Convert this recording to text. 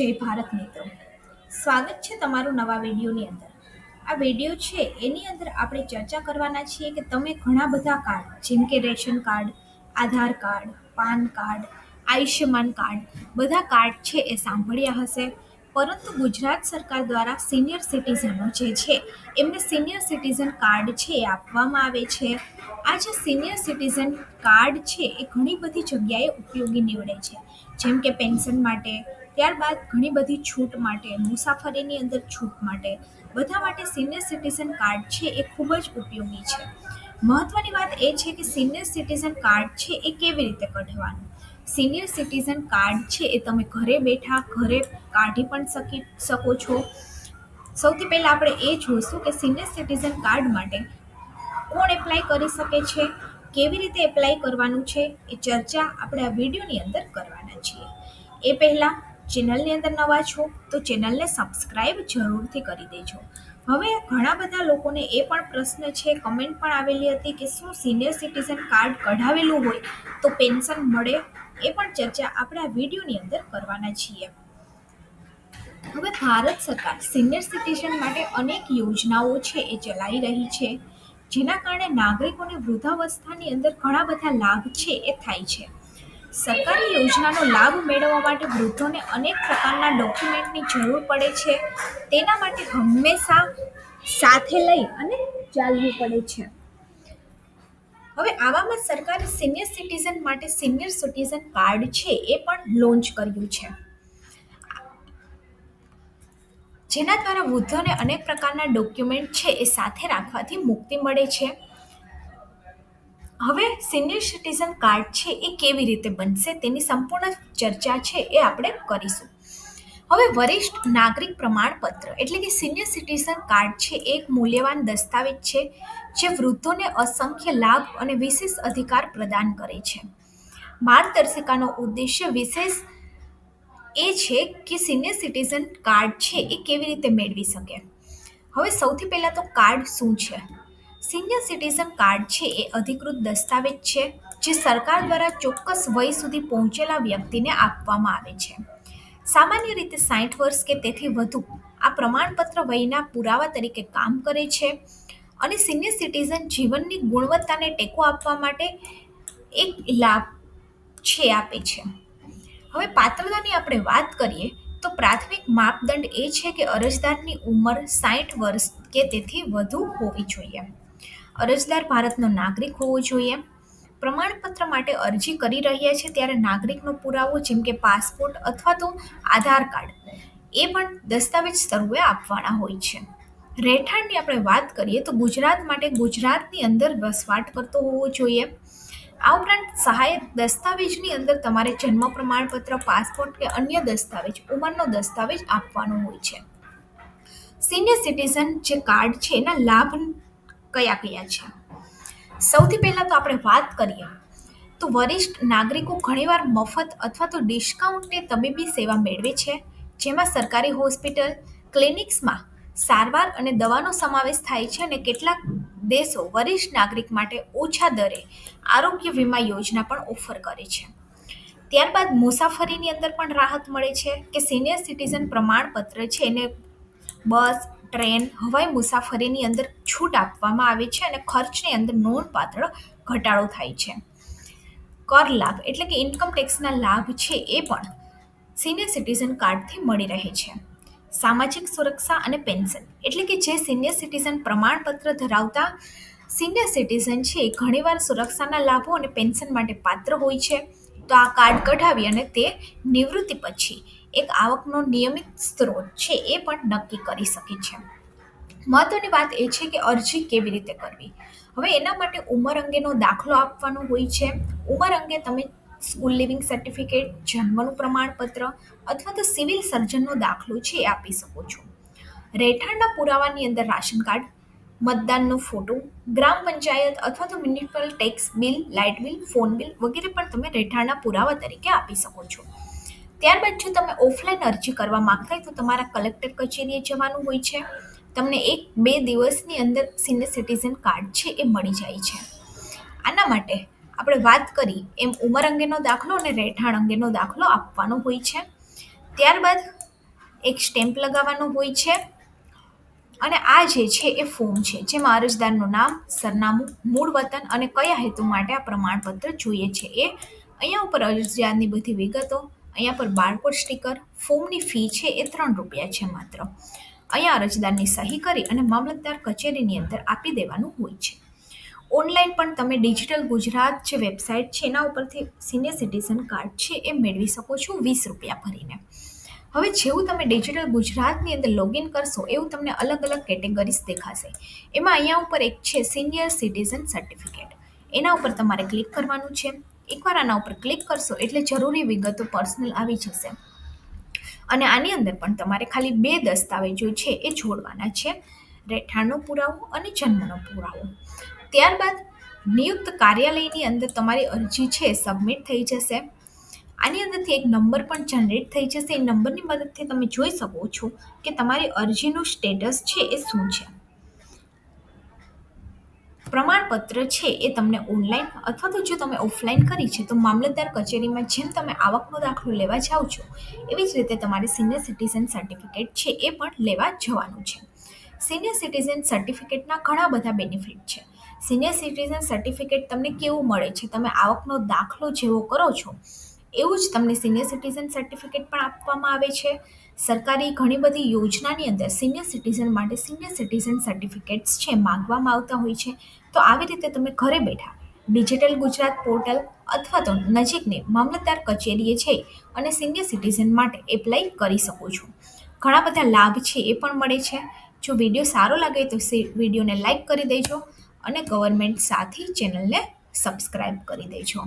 જય ભારત મિત્રો. સ્વાગત છે તમારું નવા વિડીયોની અંદર. આ વીડિયો છે, એની અંદર આપણે ચર્ચા કરવાના છીએ કે તમે ઘણા બધા કાર્ડ, જેમ કે ration card, Aadhaar card, PAN card, Ayushman card, બધા કાર્ડ છે એ સાંભળ્યા હશે. પરંતુ ગુજરાત સરકાર દ્વારા સિનિયર સિટીઝનો જે છે, એમને સિનિયર સિટીઝન કાર્ડ છે એ આપવામાં આવે છે. આ જે સિનિયર સિટીઝન કાર્ડ છે, એ ઘણી બધી જગ્યાએ ઉપયોગી નીવડે છે. જેમ કે પેન્શન માટે ત્યારબાદ ઘણી બધી છૂટ માટે, મુસાફરીની અંદર છૂટ માટે. બધા માટે સિનિયર સિટીઝન કાર્ડ છે એ ખૂબ જ ઉપયોગી છે. મહત્વની વાત એ છે કે સિનિયર સિટીઝન કાર્ડ છે એ કેવી રીતે કઢવાનું સિનિયર સિટીઝન કાર્ડ છે એ તમે ઘરે બેઠા, ઘરે કાઢી પણ શકી, શકો છો. સૌથી પહેલાં આપણે એ જોઈશું કે સિનિયર સિટીઝન કાર્ડ માટે કોણ એપ્લાય કરી શકે છે, કેવી રીતે એપ્લાય કરવાનું છે, એ ચર્ચા આપણે આ વિડીયોની અંદર કરવાના છીએ. એ પહેલાં ચેનલની અંદર નવા છો, તો ચેનલને સબસ્ક્રાઈબ જરૂરથી કરી દેજો. હવે ઘણા બધા લોકોને એ પણ પ્રશ્ન છે કમેન્ટ પણ આવેલી હતી કે શું સિનિયર સિટીઝન કાર્ડ કઢાવેલું હોય તો પેન્શન મળે? એ પણ ચર્ચા આપણે આ વિડીયોની અંદર કરવાના છીએ. હવે ભારત સરકાર સિનિયર સિટીઝન માટે અનેક યોજનાઓ છે, એ ચલાવી રહી છે. જેના કારણે નાગરિકોને વૃદ્ધાવસ્થાની અંદર ઘણા બધા લાભ છે, એ થાય છે. સરકારી યોજનાનો લાભ મેળવવા માટે વૃદ્ધોને અનેક પ્રકારના ડોક્યુમેન્ટની જરૂર પડે છે. તેના માટે હંમેશા સાથે લઈ અને ચાલવું પડે છે. હવે આવામાં સરકારે સિનિયર સિટીઝન માટે સિનિયર સિટીઝન કાર્ડ છે એ પણ લોન્ચ કર્યું છે. જેના દ્વારા વૃદ્ધોને અનેક પ્રકારના ડોક્યુમેન્ટ છે એ સાથે રાખવાથી મુક્તિ મળે છે. હવે સિનિયર સિટીઝન કાર્ડ છે એ કેવી રીતે બનશે તેની સંપૂર્ણ ચર્ચા છે એ આપણે કરીશું. હવે વરિષ્ઠ નાગરિક પ્રમાણપત્ર એટલે કે સિનિયર સિટીઝન કાર્ડ છે એક મૂલ્યવાન દસ્તાવેજ છે જે વૃદ્ધોને અસંખ્ય લાભ અને વિશેષ અધિકાર પ્રદાન કરે છે. માર્ગદર્શિકાનો ઉદ્દેશ્ય વિશેષ એ છે કે સિનિયર સિટીઝન કાર્ડ છે એ કેવી રીતે મેળવી શકે. હવે સૌથી પહેલાં તો કાર્ડ શું છે? સિનિયર સિટીઝન કાર્ડ છે એ અધિકૃત દસ્તાવેજ છે, જે સરકાર દ્વારા ચોક્કસ વય સુધી પહોંચેલા વ્યક્તિને આપવામાં આવે છે. સામાન્ય રીતે સાઠ વર્ષ કે તેથી વધુ આ પ્રમાણપત્ર વયના પુરાવા તરીકે કામ કરે છે અને સિનિયર સિટીઝન જીવનની ગુણવત્તાને ટેકો આપવા માટે એક લાભ છે, આપે છે. હવે પાત્રતાની આપણે વાત કરીએ તો પ્રાથમિક માપદંડ એ છે કે અરજદારની ઉંમર સાઠ વર્ષ કે તેથી વધુ હોવી જોઈએ. અરજદાર ભારતનો નાગરિક હોવો જોઈએ. પ્રમાણપત્ર માટે અરજી કરી રહ્યા છે ત્યારે નાગરિકનો પુરાવો જેમ કે પાસપોર્ટ અથવા તો આધાર કાર્ડ એ પણ દસ્તાવેજ સ્વરૂપે આપવાના હોય છે. રહેઠાણની આપણે વાત કરીએ તો ગુજરાત માટે ગુજરાતની અંદર વસવાટ કરતો હોવો જોઈએ. આ ઉપરાંત સહાયક દસ્તાવેજની અંદર તમારે જન્મ પ્રમાણપત્ર, પાસપોર્ટ કે અન્ય દસ્તાવેજ, ઉંમરનો દસ્તાવેજ આપવાનો હોય છે. સિનિયર સિટીઝન જે કાર્ડ છે એના લાભ કયા કયા છે? સૌથી પહેલાં તો આપણે વાત કરીએ, તો વરિષ્ઠ નાગરિકો ઘણીવાર મફત અથવા તો ડિસ્કાઉન્ટની તબીબી સેવા મેળવે છે, જેમાં સરકારી હોસ્પિટલ, ક્લિનિક્સમાં સારવાર અને દવાનો સમાવેશ થાય છે અને કેટલાક દેશો વરિષ્ઠ નાગરિક માટે ઓછા દરે આરોગ્ય વીમા યોજના પણ ઓફર કરે છે. ત્યારબાદ મુસાફરીની અંદર પણ રાહત મળે છે કે સિનિયર સિટીઝન પ્રમાણપત્ર છે એને બસ ટ્રેન હવાઈ મુસાફરીની અંદર છૂટ આપવામાં આવે છે અને ખર્ચની અંદર નોંધપાત્ર ઘટાડો થાય છે. કર લાભ એટલે કે ઇન્કમ ટેક્સના લાભ છે એ પણ સિનિયર સિટીઝન કાર્ડથી મળી રહે છે. સામાજિક સુરક્ષા અને પેન્શન એટલે કે જે સિનિયર સિટીઝન પ્રમાણપત્ર ધરાવતા સિનિયર સિટીઝન છે એ ઘણીવાર સુરક્ષાના લાભો અને પેન્શન માટે પાત્ર હોય છે. તો આ કાર્ડ કઢાવી અને તે નિવૃત્તિ પછી એક આવકનો નિયમિત સ્ત્રોત છે એ પણ નક્કી કરી શકે છે. મહત્વની વાત એ છે કે અરજી કેવી રીતે કરવી? હવે એના માટે ઉંમર અંગેનો દાખલો આપવાનો હોય છે. ઉંમર અંગે તમે સ્કૂલ લિવિંગ સર્ટિફિકેટ, જન્મનું પ્રમાણપત્ર અથવા તો સિવિલ સર્જનનો દાખલો છે એ આપી શકો છો. રહેઠાણના પુરાવાની અંદર રાશન કાર્ડ, મતદાનનો ફોટો, ગ્રામ પંચાયત અથવા તો municipal tax bill, light bill, phone bill વગેરે પણ તમે રહેઠાણના પુરાવા તરીકે આપી શકો છો. ત્યારબાદ જો તમે ઓફલાઈન અરજી કરવા માંગતા હોય તો તમારા કલેક્ટર કચેરીએ જવાનું હોય છે. તમને એક બે દિવસની અંદર સિનિયર સિટીઝન કાર્ડ છે એ મળી જાય છે. આના માટે આપણે વાત કરી એમ ઉંમર અંગેનો દાખલો અને રહેઠાણ અંગેનો દાખલો આપવાનો હોય છે. ત્યારબાદ એક સ્ટેમ્પ લગાવવાનો હોય છે. અને આ જે છે એ ફોર્મ છે, જેમાં અરજદારનું નામ, સરનામું, મૂળ વતન અને કયા હેતુ માટે આ પ્રમાણપત્ર જોઈએ છે એ અહીંયા ઉપર અરજદારની બધી વિગતો અહીંયા પર બારકોડ સ્ટીકર ફોર્મની ફી છે એ ત્રણ રૂપિયા છે માત્ર. અહીંયા અરજદારની સહી કરી અને મામલતદાર કચેરીની અંદર આપી દેવાનું હોય છે. ઓનલાઈન પણ તમે ડિજિટલ ગુજરાત જે વેબસાઇટ છે એના ઉપરથી સિનિયર સિટીઝન કાર્ડ છે એ મેળવી શકો છો વીસ રૂપિયા ભરીને. હવે જેવું તમે ડિજિટલ ગુજરાતની અંદર લોગિન કરશો એવું તમને અલગ અલગ કેટેગરીઝ દેખાશે. એમાં અહીંયા ઉપર એક છે સિનિયર સિટીઝન સર્ટિફિકેટ. એના ઉપર તમારે ક્લિક કરવાનું છે. એકવાર આના ઉપર ક્લિક કરશો એટલે જરૂરી વિગતો પર્સનલ આવી જશે. અને આની અંદર પણ તમારે ખાલી બે દસ્તાવેજો છે એ જોડવાના છે. રહેઠાણનો પુરાવો અને જન્મનો પુરાવો. ત્યારબાદ નિયુક્ત કાર્યાલયની અંદર તમારી અરજી છે સબમિટ થઈ જશે. આની અંદરથી એક નંબર પણ જનરેટ થઈ જશે. એ નંબરની મદદથી તમે જોઈ શકો છો કે તમારી અરજીનું સ્ટેટસ છે એ શું છે. પ્રમાણપત્ર છે એ તમને ઓનલાઈન અથવા તો જો તમે ઓફલાઈન કરી છે, તો મામલતદાર કચેરીમાં જેમ તમે આવકનો દાખલો લેવા જાઓ છો, એવી જ રીતે તમારે સિનિયર સિટીઝન સર્ટિફિકેટ છે એ પણ લેવા જવાનું છે. સિનિયર સિટીઝન સર્ટિફિકેટના ઘણા બધા બેનિફિટ છે. સિનિયર સિટીઝન સર્ટિફિકેટ તમને કેવું મળે છે? તમે આવકનો દાખલો જેવો કરો છો એવું જ તમને સિનિયર સિટીઝન સર્ટિફિકેટ પણ આપવામાં આવે છે. સરકારી ઘણી બધી યોજનાની અંદર સિનિયર સિટીઝન માટે સિનિયર સિટીઝન સર્ટિફિકેટ્સ છે માંગવામાં આવતા હોય છે. તો આવી રીતે તમે ઘરે બેઠા ડિજિટલ ગુજરાત પોર્ટલ અથવા તો નજીકની મામલતદાર કચેરીએ છે અને સિનિયર સિટીઝન માટે એપ્લાય કરી શકો છો. ઘણા બધા લાભ છે એ પણ મળે છે. જો વીડિયો સારો લાગે તો વિડીયોને લાઇક કરી દેજો અને ગવર્મેન્ટ સાથી ચેનલને સબસ્ક્રાઈબ કરી દેજો.